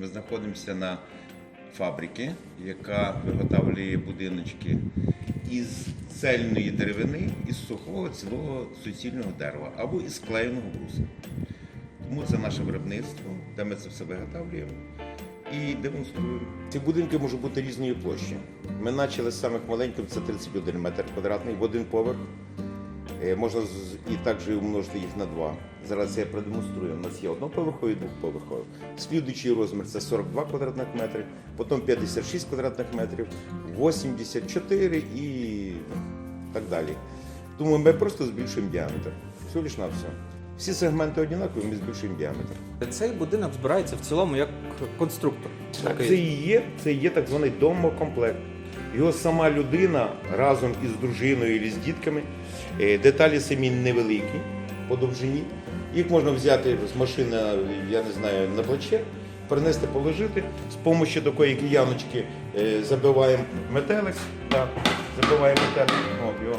Ми знаходимося на фабриці, яка виготовлює будиночки із цельної деревини, із сухого цілого суцільного дерева або із склеєного бруса. Тому це наше виробництво, де ми це все виготовлюємо і демонструємо. Ці будинки можуть бути різної площі. Ми почали з самих маленьких, це 31 метр квадратний в один поверх. Е, Можна і також умножити їх на два. Зараз я продемонструю. У нас є одноповерхові і двохповерхові. Слідуючий розмір це 42 квадратних метри, потім 56 квадратних метрів, 84 і так далі. Тому ми просто збільшуємо діаметр. Всього лиш на все. Всі сегменти однакові, ми збільшуємо діаметр. Цей будинок збирається в цілому як конструктор. Такий. Це і є, це і є так званий домокомплект. Його сама людина разом із дружиною і з дітками. е, Деталі самі невеликі по довжині. Їх можна взяти з машини, я не знаю, на плече, принести, положити. З допомогою такої кияночки е, забиваємо метелик. Так, забиваємо метелик. От, його.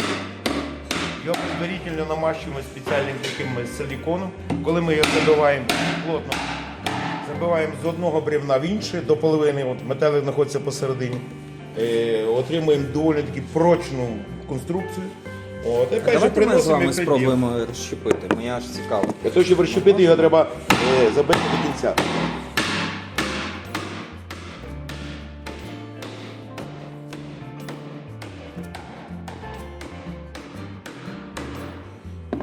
Його предварительно намащуємо спеціальним таким силіконом. Коли ми його забиваємо плотно, забиваємо з одного бревна в інше до половини, от метелик знаходиться посередині. Е, отримуємо доволі таки прочну конструкцію. От, і А опять Давайте ми з приносимо вами як спробуємо розщепити. Мені аж цікаво. Для того, щоб розщепити його, треба е, забити до кінця.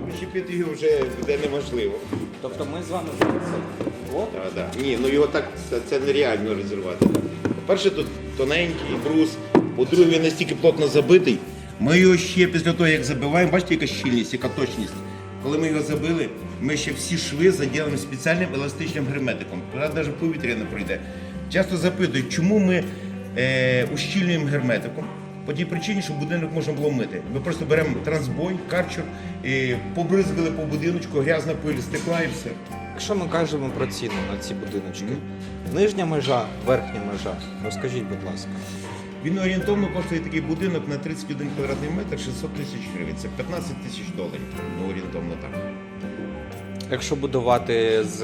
Розщепити його вже буде неможливо. Тобто ми з вами так. Ні, ну його так це, це нереально розірвати. По-перше, тут тоненький брус, по-друге, він настільки плотно забитий. Ми його ще після того, як забиваємо, бачите, яка щільність, яка точність. Коли ми його забили, ми ще всі шви заділимо спеціальним еластичним герметиком. Туди навіть повітря не пройде. Часто запитують, чому ми е, ущільнюємо герметиком. По тій причині, що будинок можна було мити. Ми просто беремо трансбой, карчур, і побризгали по будиночку, грязна пиль стекла і все. Якщо ми кажемо про ціну на ці будиночки, нижня межа, верхня межа. Розкажіть, будь ласка. Він орієнтовно коштує такий будинок на 31 квадратний метр 600 тисяч гривень. Це 15 тисяч доларів. Ну, орієнтовно так. Якщо будувати з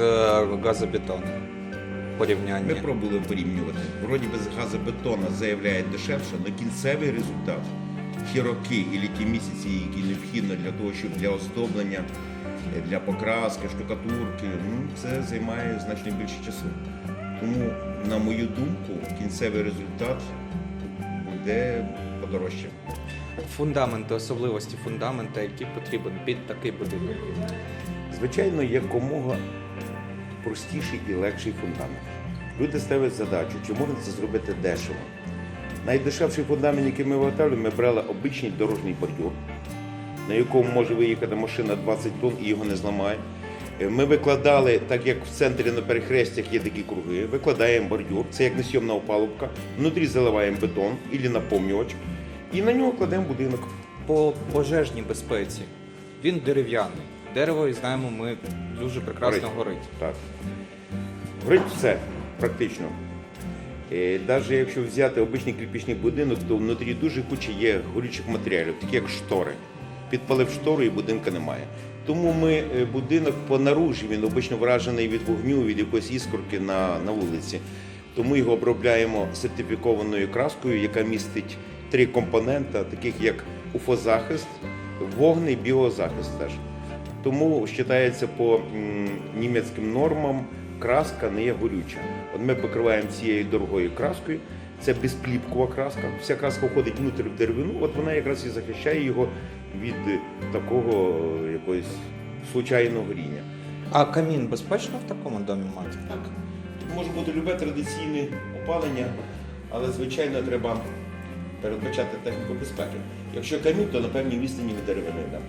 газобетону Ми порівняння. пробували порівнювати. Вроді би з газобетона заявляють дешевше, але кінцевий результат ті роки і ті місяці, які необхідно для того, щоб для оздоблення, е, для покраски, штукатурки, ну, це займає значно більше часу. Тому, на мою думку, кінцевий результат буде подорожче. Фундаменти, особливості фундамента, які потрібен під такий будинок. Звичайно, якомога простіший і легший фундамент. Люди ставлять задачу, чи можна це зробити дешево. Найдешевший фундамент, який ми виготовлюємо, ми брали обичний дорожній бордюр, на якому може виїхати машина 20 тонн і його не зламає. Е, Ми викладали, так як в центрі на перехрестях є такі круги, викладаємо бордюр, це як несйомна опалубка, внутрі заливаємо бетон або наповнювач, і на нього кладемо будинок. По пожежній безпеці він дерев'яний. Дерево, і знаємо, ми дуже прекрасно горить. Так. Горить все, практично. Навіть якщо взяти обичний кирпичний будинок, то внутрі дуже куча є горючих матеріалів, такі як штори. Підпалив штору і будинка немає. Тому ми е, будинок по наружі, він обично вражений від вогню, від якоїсь іскорки на, на вулиці. Тому його обробляємо сертифікованою краскою, яка містить три компонента, таких як уфозахист, вогне і біозахист теж. Тому вважається по німецьким нормам краска не є горюча. От ми покриваємо цією дорогою краскою. Це безкліпкова краска. Вся краска входить внутрі в деревину, от вона якраз і захищає його від е, такого е, якогось случайного горіння. А камін безпечно в такому домі мати? Так, тут може бути любе традиційне опалення, але звичайно треба передбачати техніку безпеки. Якщо камін, то на певній відстані від деревини. Да.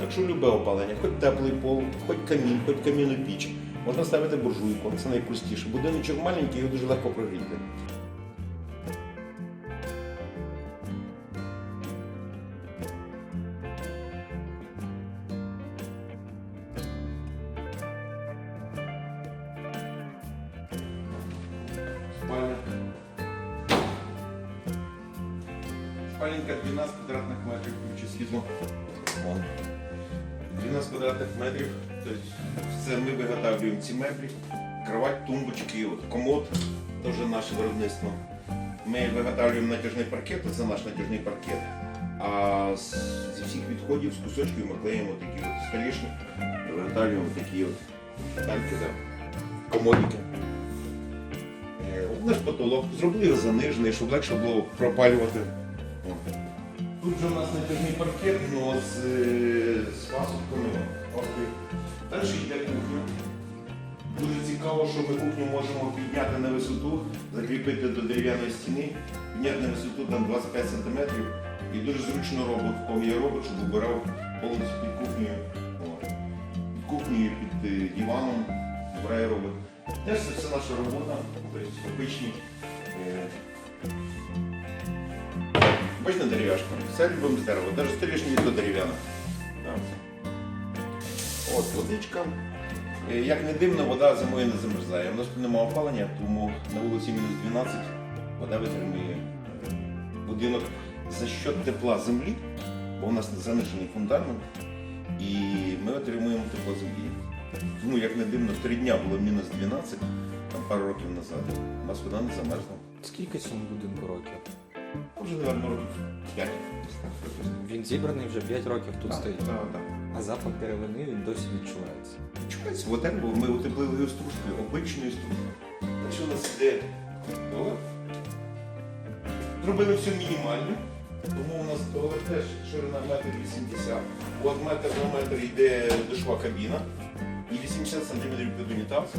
Якщо любе опалення, хоч теплий пол, хоч камін, хоч камінну піч, можна ставити буржуйку, це найпростіше. Будиночок маленький, його дуже легко прогріти. Спальненька 12 квадратних метрів, включи світло. 12 квадратних метрів. Тобто все ми виготовлюємо ці меблі. кровать, тумбочки, от, комод, теж наше виробництво. Ми виготовлюємо натяжний паркет, це наш натяжний паркет. А з, зі всіх відходів, з кусочків ми клеїмо такі от столішні, виготовлюємо такі от танки, да, комодики. Е, Наш потолок, зробили його занижений, щоб легше було пропалювати. Тут же у нас натяжний паркет, ну з, е, з пасухами. Далі йде кухня. Дуже цікаво, що ми кухню можемо підняти на висоту, закріпити до дерев'яної стіни, підняти на висоту там 25 см. І дуже зручно робот, кого робот, щоб обирав повністю під кухнею. Під кухнею, під е, диваном, обирає робот. Теж це все наша робота, тобто обичні. Бачите дерев'яшка. Все любимо з дерева, навіть столішні то дерев'яна. От водичка. Як не дивно, вода зимою не замерзає. У нас тут немає опалення, тому на вулиці мінус 12 вода витримує е, будинок за счет тепла землі, бо у нас занижений фундамент, і ми отримуємо тепло землі. Тому, як не дивно, три дня було мінус 12, там пару років назад. У нас вода не замерзла. Скільки цьому будинку років? Вже, напевно, років 5. Він зібраний вже 5 років тут стоїть. Так, так. А запах деревини він досі відчувається. Чекається, вода, бо ми утеплили його стружкою, обичною стружкою. Якщо у нас іде зробили все мінімально, тому у нас туалет теж ширина метр 80. От метр на метр йде душова кабіна і 80 см під унітаз.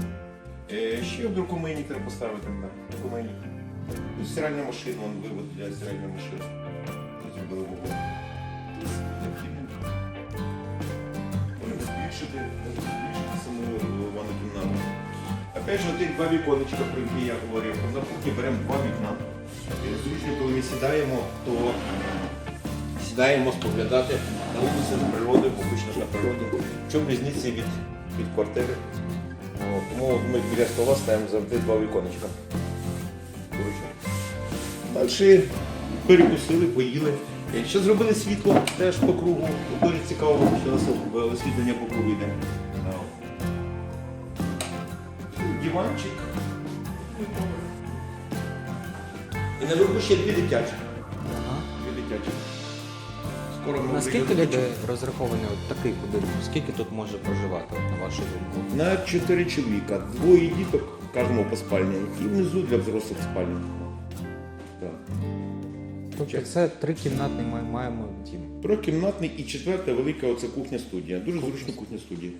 Е, Ще один кумейник треба поставити. Так. Тут стиральна машина, он вивод для стиральної машини. Зробили вугол. Можемо збільшити, збільшити кімнату. Опять же, ті два віконечка, про які я говорив. На кухні беремо два вікна. І Зручно, коли ми сідаємо, то сідаємо споглядати на вулицю, на природу, обично на природі. В чому різниця від, від квартири? Тому ми біля стола ставимо завжди два віконечка. Далі перекусили, поїли. Е, Ще зробили світло теж по кругу. Дуже цікаво, що нас освітлення по кругу йде. Да. Диванчик. І наверху ще дві дитячі. Дві дитячі. Скоро ми Наскільки вийдемо. людей розрахований от такий будинок? Скільки тут може проживати, от, на вашу думку? На чотири чоловіка. Двоє діток, кожному по спальні. І внизу для взрослих спальня. Так. Тобто це трикімнатний ми маємо дім. Трикімнатний і четверта велика оце кухня-студія. Дуже зручна кухня-студія.